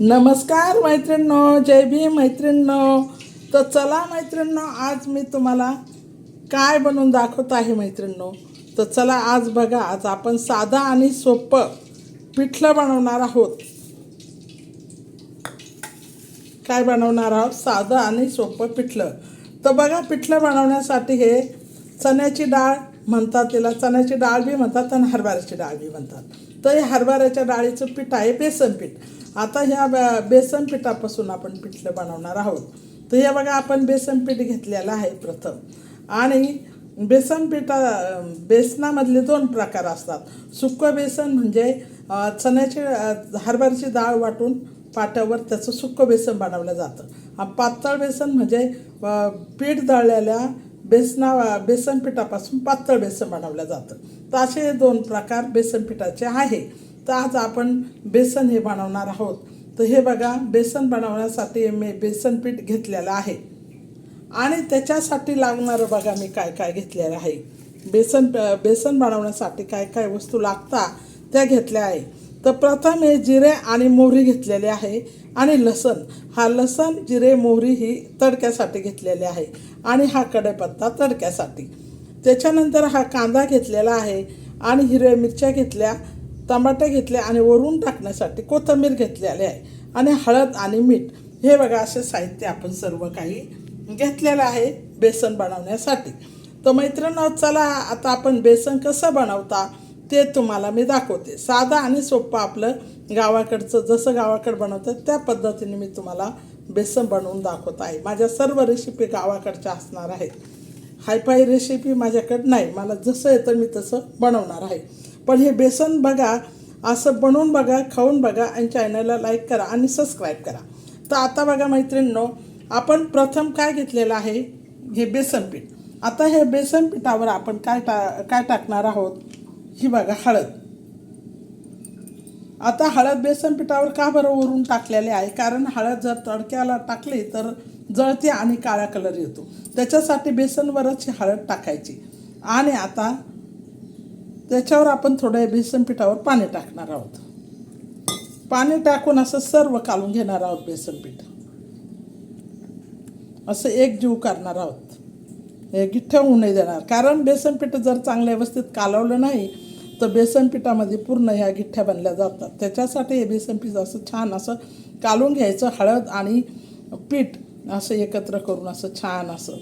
नमस्कार मैत्रिणींनो जय भीम मैत्रिणींनो. तर चला मैत्रिणींनो आज मी तुम्हाला काय बनवून दाखवत आहे मैत्रिणींनो? तर चला आज बघा आज आपण साधा आणि सोपं पिठलं बनवणार आहोत. काय बनवणार आहोत? साधं आणि सोपं पिठलं. तर बघा पिठलं बनवण्यासाठी हे चण्याची डाळ म्हणतात त्याला चण्याची डाळ बी म्हणतात आणि हरभऱ्याची डाळ बी म्हणतात. तर हे हरभऱ्याच्या डाळीचं पीठ आहे बेसन पीठ. आता ह्या ब- बेसन पिठापासून आपण पिठलं बनवणार आहोत. तर हे बघा आपण बेसन पीठ घेतलेलं आहे प्रथम. आणि बेसन पिठा बेसनामधले दोन प्रकार असतात. सुकं बेसन म्हणजे चण्याची हरभऱ्याची डाळ वाटून पाट्यावर त्याचं सुकं बेसन बनवलं जातं. पातळ बेसन म्हणजे पीठ दळलेल्या बेसना बेसन पिठापासून पातळ बेसन बनवलं जातं. तर असे हे दोन प्रकार बेसन पिठाचे आहे. तर आज आपण बेसन हे बनवणार आहोत. तर हे बघा बेसन बनवण्यासाठी मी बेसन पीठ घेतलेलं आहे. आणि त्याच्यासाठी लागणारं बघा मी काय काय घेतलेलं आहे. बेसन बेसन बनवण्यासाठी काय काय वस्तू लागतात त्या घेतल्या आहे. तर प्रथम हे जिरे आणि मोहरी घेतलेले आहे आणि लसण. हा लसण जिरे मोहरी ही तडक्यासाठी घेतलेले आहे आणि हा कडेपत्ता तडक्यासाठी. त्याच्यानंतर हा कांदा घेतलेला आहे आणि हिरव्या मिरच्या घेतल्या टमाटे घेतले आणि वरून टाकण्यासाठी कोथिंबीर घेतलेले आहे आणि हळद आणि मीठ. हे बघा असे साहित्य आपण सर्व काही घेतलेलं आहे बेसन बनवण्यासाठी. तर मैत्रिणी चला आता आपण बेसन कसं बनवता ते तुम्हाला मी दाखवते. साधा आणि सोपं आपलं गावाकडचं जसं गावाकडं बनवतं त्या पद्धतीने मी तुम्हाला बेसन बनवून दाखवत आहे. माझ्या सर्व रेसिपी गावाकडच्या असणार आहेत. हायफाय रेसिपी माझ्याकडे नाही. मला जसं येतं मी तसं बनवणार आहे. पण हे बेसन बघा असं बनवून बघा खाऊन बघा आणि चॅनलला लाईक करा आणि सबस्क्राईब करा. तर आता बघा मैत्रिणींनो आपण प्रथम काय घेतलेलं आहे? हे बेसन पीठ. आता हे बेसन पिठावर आपण काय टा काय टाकणार आहोत? ही बघा हळद. आता हळद बेसन पिठावर का बरं वरून टाकलेले आहे? कारण हळद जर तडक्याला टाकली तर जळते आणि काळा कलर येतो. त्याच्यासाठी बेसनवरच ही हळद टाकायची. आणि आता त्याच्यावर आपण थोडं बेसन पिठावर पाणी टाकणार आहोत. पाणी टाकून असं सर्व काढून घेणार आहोत बेसन पीठ. असं एक जीव करणार आहोत. हे ठेवू नाही देणार. कारण बेसन पीठ जर चांगलं व्यवस्थित कालवलं नाही तर बेसन पिठामध्ये पूर्ण ह्या गिठ्ठ्या बनल्या जातात. त्याच्यासाठी हे बेसन पीठ असं छान असं कालून घ्यायचं हळद आणि पीठ असं एकत्र करून असं छान असं.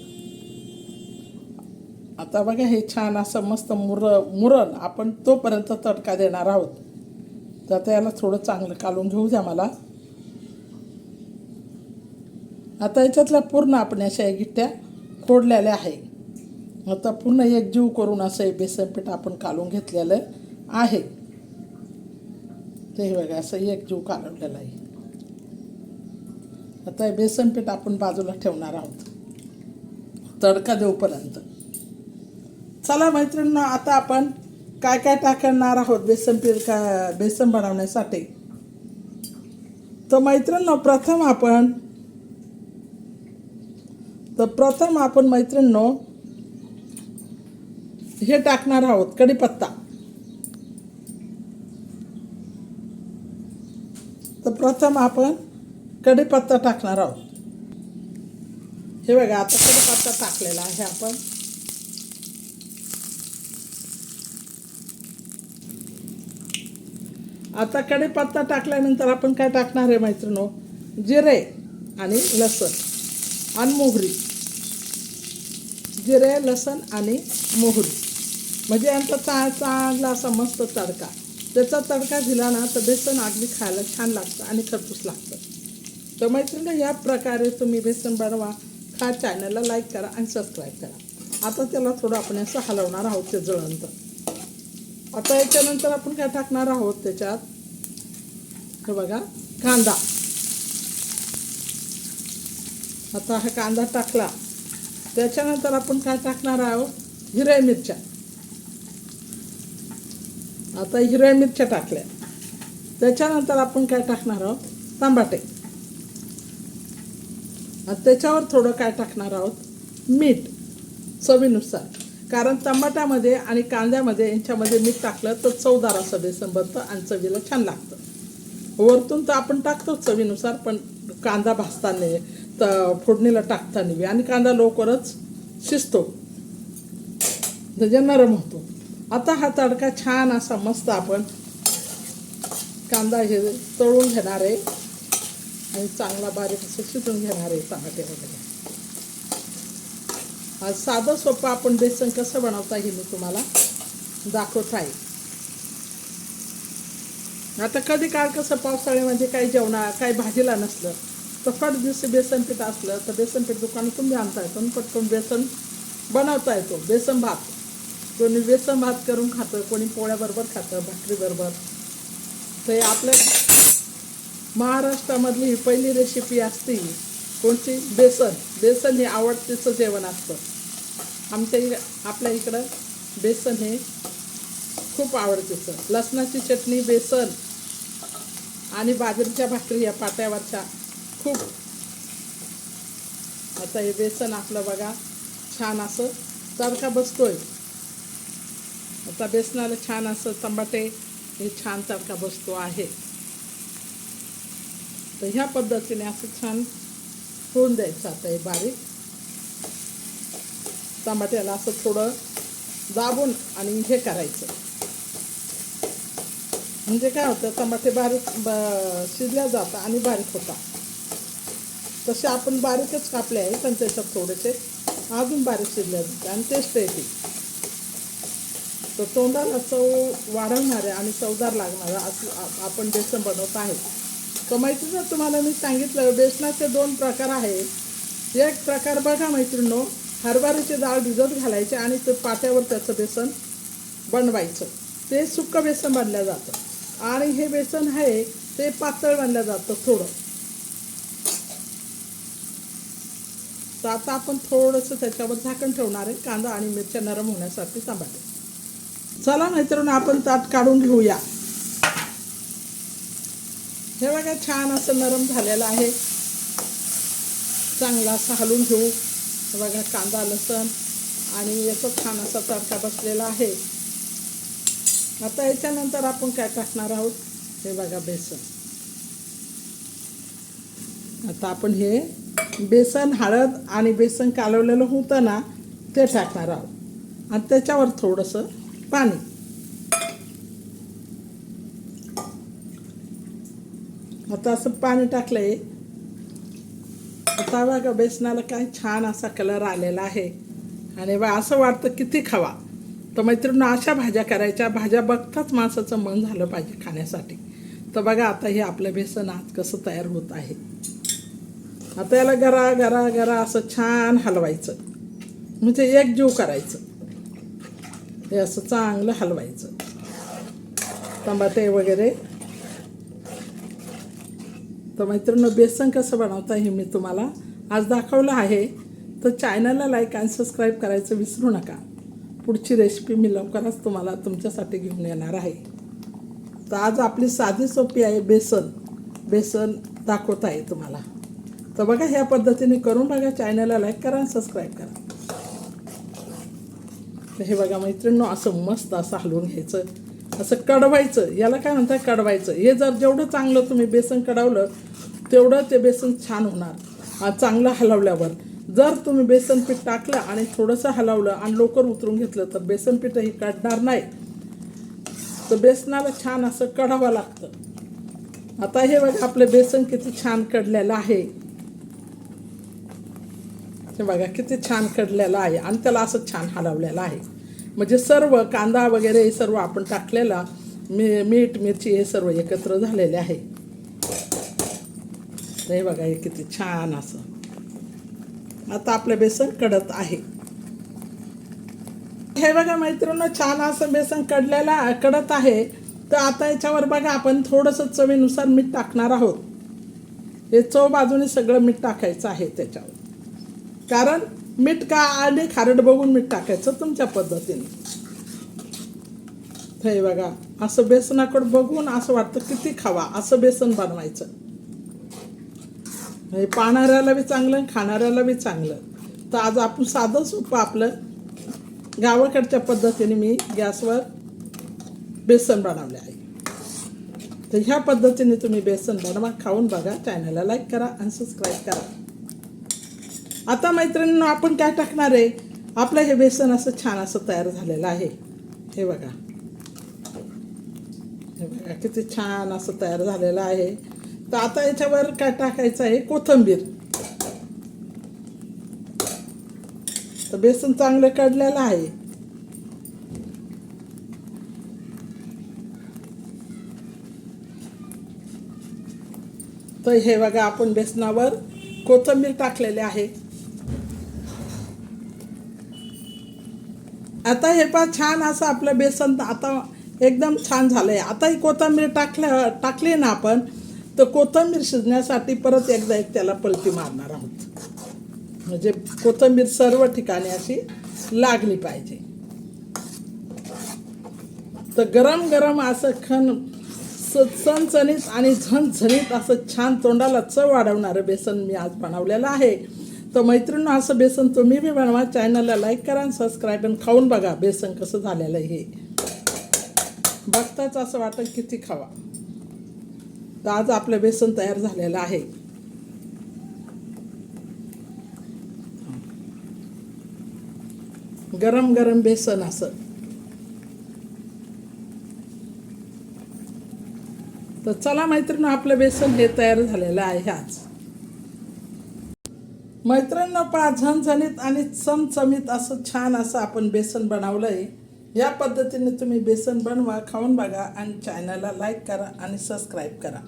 आता बघा हे छान असं मस्त मुर मुरण आपण तोपर्यंत तडका देणार आहोत. तर आता याला थोडं चांगलं कालून घेऊ द्या मला. आता याच्यातल्या पूर्ण आपण अशा गिट्ट्या फोडलेल्या आहे. आता पूर्ण एक जीव करून असं हे बेसन पीठ आपण कालून घेतलेलं आहे. ते बघा असं एक जीव कालवलेलं आहे. आता हे बेसन पीठ आपण बाजूला ठेवणार आहोत. तडका देऊपर्यंत चला मैत्रिणींनो आता आपण काय काय टाकणार आहोत बेसन पीठ का बेसन बनवण्यासाठी? तर मैत्रिणींनो प्रथम आपण तर प्रथम आपण मैत्रिणींनो हे टाकणार आहोत कढीपत्ता. तर प्रथम आपण कढीपत्ता टाकणार आहोत. हे बघा आता कढीपत्ता टाकलेला आहे आपण. आता कढीपत्ता टाकल्यानंतर आपण काय टाकणार आहे मैत्रिणो? जिरे आणि लसण आणि मोहरी. जिरे लसण आणि मोहरी. म्हणजे यांचा चा चांगला असा मस्त तडका. त्याचा तडका दिला ना तर बेसन अगदी खायला छान लागतं आणि खरपूस लागतं. तर मैत्रिणी या प्रकारे तुम्ही बेसन बनवा. खा चॅनलला लाईक करा आणि सबस्क्राईब करा. आता त्याला थोडं आपण असं हलवणार आहोत ते जळंत. आता याच्यानंतर आपण काय टाकणार आहोत त्याच्यात? हे बघा कांदा. आता हा कांदा टाकला. त्याच्यानंतर आपण काय टाकणार आहोत? हिरव्या मिरच्या. आता हिरव्या मिरच्या टाकल्या. त्याच्यानंतर आपण काय टाकणार आहोत? टमाटे आणि त्याच्यावर थोडं काय टाकणार आहोत? मीठ चवीनुसार. कारण टमाट्यामध्ये आणि कांद्यामध्ये यांच्यामध्ये मीठ टाकलं तर चवदार असं बेसन बनतं आणि चवीला छान लागतं. वरतून तर आपण टाकतो चवीनुसार पण कांदा भाजताना तर फोडणीला टाकताना आणि कांदा लवकरच शिजतो. म्हणजे नरम होतो आता हा तडका छान असा मस्त आपण कांदा हे तळून घेणार आहे. आणि चांगला बारीक असं शिजून घेणार आहे टमाटे वगैरे आज साधं सोपं आपण बेसन कसं बनवता हे मी तुम्हाला दाखवत आहे. आता कधी काळ कसं पावसाळ्यामध्ये म्हणजे काही जेवणा काही भाजीला नसलं तर फट दिवशी बेसन पीठ असलं तर बेसन पीठ दुकानातून बी आणता येतो आणि पटकन बेसन बनवता येतो. बेसन भात. कोणी बेसन भात करून खातं कोणी पोळ्याबरोबर खातं भाकरीबरोबर तर हे आपल्या महाराष्ट्रामधली ही पहिली रेसिपी असते. कोणती? बेसन. बेसन हे आवडतीचं जेवण असतं. आमच्या इकडे आपल्या इकडं बेसन हे खूप आवडतीचं. लसणाची चटणी बेसन आणि बाजरीच्या भाकरी या पाट्यावरच्या खूप. आता हे बेसन आपलं बघा छान असं तडका बसतोय. आता बेसनाला छान असं टमाटे हे छान तडका बसतो आहे. तर ह्या पद्धतीने असं छान होऊन द्यायचं आता हे बारीक. टमाट्याला असं थोडं दाबून आणि हे करायचं. म्हणजे काय होतं टमाटे बारीक ब शिजल्या जातात आणि बारीक होतात. तसे आपण बारीकच कापले आहे पण त्याच्यात थोडेसे अजून बारीक शिजल्या जातात आणि टेस्ट येते. तर तोंडाला चव वाढवणारे आणि चवदार लागणारं असं आपण बेसन बनवत आहे. तर मैत्रिणी तुम्हाला मी सांगितलं बेसनाचे दोन प्रकार आहेत. एक प्रकार बघा मैत्रिणो हरभऱ्याची डाळ भिजत घालायचे आणि ते पाट्यावर त्याचं बेसन बनवायचं. ते सुक्क बेसन बनलं जातं. आणि हे बेसन आहे ते पातळ बनलं जातं थोडं. तर आता आपण थोडंसं त्याच्यावर झाकण ठेवणार आहे कांदा आणि मिरच्या नरम होण्यासाठी सांभाळतो चला मैत्रिणी आपण ताट काढून घेऊया. हे बघा छान असं नरम झालेलं आहे. चांगला असं हलून घेऊ. हे बघा कांदा लसण आणि याचा छान असा तडका बसलेला आहे. आता याच्यानंतर आपण काय टाकणार आहोत? हे बघा बेसन. आता आपण हे बेसन हळद आणि बेसन कालवलेलं होतं ना ते टाकणार आहोत. आणि त्याच्यावर थोडंसं पाणी आता असं पाणी टाकलंय आता बघा बेसनाला काय छान असा कलर आलेला आहे आणि बा असं वाटतं किती खावा तर मैत्रिणी अशा भाज्या करायच्या भाज्या बघताच माणसाचं मन झालं पाहिजे खाण्यासाठी तर बघा आता हे आपलं बेसन आज कसं तयार होत आहे आता याला गरा गरा गरा असं छान हलवायचं म्हणजे एक जीव करायचं हे असं चांगलं हलवायचं. टमाटे वगैरे. तर मैत्रिणी बेसन कसं बनवता हे मी तुम्हाला आज दाखवलं आहे. तर चॅनलला लाईक आणि सबस्क्राईब करायचं विसरू नका. पुढची रेसिपी मी लवकरच तुम्हाला तुमच्यासाठी घेऊन येणार आहे. तर आज आपली साधी सोपी आहे बेसन. बेसन दाखवता आहे तुम्हाला. तर बघा ह्या पद्धतीने करून बघा. चॅनलला लाईक करा आणि सबस्क्राईब करा. हे बघा मैत्रिणींनो असं मस्त असं हलवून घ्यायचं. असं कडवायचं. याला काय म्हणतात? कडवायचं. हे जर जेवढं चांगलं तुम्ही बेसन कडवलं तेवढं ते बेसन छान होणार. चांगलं हलवल्यावर. जर तुम्ही बेसन पीठ टाकलं आणि थोडंसं हलवलं आणि लवकर उतरून घेतलं तर बेसन पीठही काढणार नाही. तर बेसनाला छान असं कढावं लागतं. आता हे बघा आपलं बेसन किती छान कडलेलं आहे. हे बघा किती छान कडलेलं आहे आणि त्याला असं छान हलवलेलं आहे. म्हणजे सर्व कांदा वगैरे हे सर्व आपण टाकलेला मी मीठ मिरची हे सर्व एकत्र झालेले आहे. हे बघा हे किती छान असं. आता आपलं बेसन कडत आहे. हे बघा मैत्रिणी छान असं बेसन कडलेला कडत आहे. तर आता याच्यावर बघा आपण थोडंसं चवीनुसार मीठ टाकणार आहोत. हे चव बाजूने सगळं मीठ टाकायचं आहे त्याच्यावर. कारण मीठ का आणि खारट बघून मीठ टाकायचं तुमच्या पद्धतीने. हे बघा असं बेसनाकडं बघून असं वाटतं किती खावा असं बेसन बनवायचं. हे पाहणाऱ्याला बी चांगलं आणि खाणाऱ्याला बी चांगलं. तर आज आपण साधं सोपं आपलं गावाकडच्या पद्धतीने मी गॅसवर बेसन बनवले आहे. तर ह्या पद्धतीने तुम्ही बेसन बनवा खाऊन बघा चॅनलला लाईक करा आणि सबस्क्राईब करा. आता मैत्रिणींना आपण काय टाकणार आहे? आपलं हे बेसन असं छान असं तयार झालेलं आहे. हे बघा. हे बघा किती छान असं तयार झालेलं आहे. तर आता याच्यावर काय टाकायचं आहे? कोथिंबीर. तर बेसन चांगलं काढलेलं आहे. तर हे बघा आपण बेसनावर कोथिंबीर टाकलेले आहे. आता हे पा छान असं आपलं बेसन आता एकदम छान झालं आता ही कोथिंबीर टाकल्या टाकली ना आपण तर कोथिंबीर शिजण्यासाठी परत एकदा एक त्याला पलटी मारणार आहोत. म्हणजे कोथिंबीर सर्व ठिकाणी अशी लागली पाहिजे. तर गरम गरम असं खन स- आणि झणझणीत असं छान तोंडाला चव वाढवणारं बेसन मी आज बनवलेलं आहे. तर मैत्रिणी असं बेसन तुम्ही बी बनवा. चॅनलला लाईक करा आणि सबस्क्राईब आणि खाऊन बघा. बेसन कसं झालेलं आहे हे. बघताच असं वाटत किती खावा. तर आज आपलं बेसन तयार झालेलं आहे. गरम गरम बेसन असं. तर चला मैत्रिणी आपलं बेसन हे तयार झालेलं आहे आज. मैत्रिणींना पहा झणझणीत आणि चमचमीत असं छान असं आपण बेसन बनवलं आहे या पद्धतीने तुम्ही बेसन बनवा खाऊन बघा आणि चॅनलला लाईक करा आणि सबस्क्राईब करा.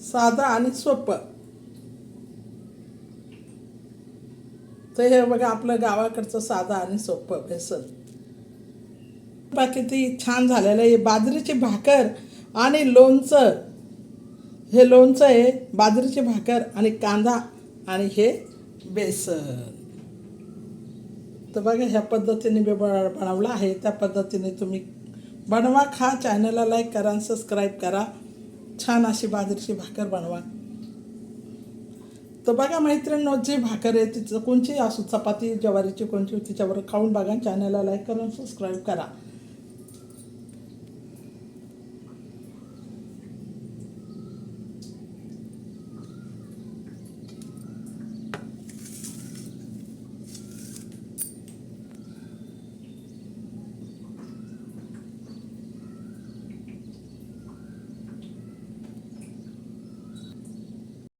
साधं आणि सोपं. तर हे बघा आपलं गावाकडचं साधं आणि सोपं बेसन. किती छान झालेलं आहे. बाजरीची भाकर आणि लोणचं. हे लोणचं आहे बाजरीची भाकर आणि कांदा आणि हे बेसन. तर बघा ह्या पद्धतीने मी बन- बनवलं आहे. त्या पद्धतीने तुम्ही बनवा खा. चॅनलला लाईक करा आणि सबस्क्राईब करा. छान अशी बाजरीची भाकर बनवा. तर बघा मैत्रिणींनो जी भाकर आहे तिचं कोणची असू चपाती ज्वारीची कोणची तिच्यावर खाऊन बघा चॅनलला लाईक करा सबस्क्राईब करा.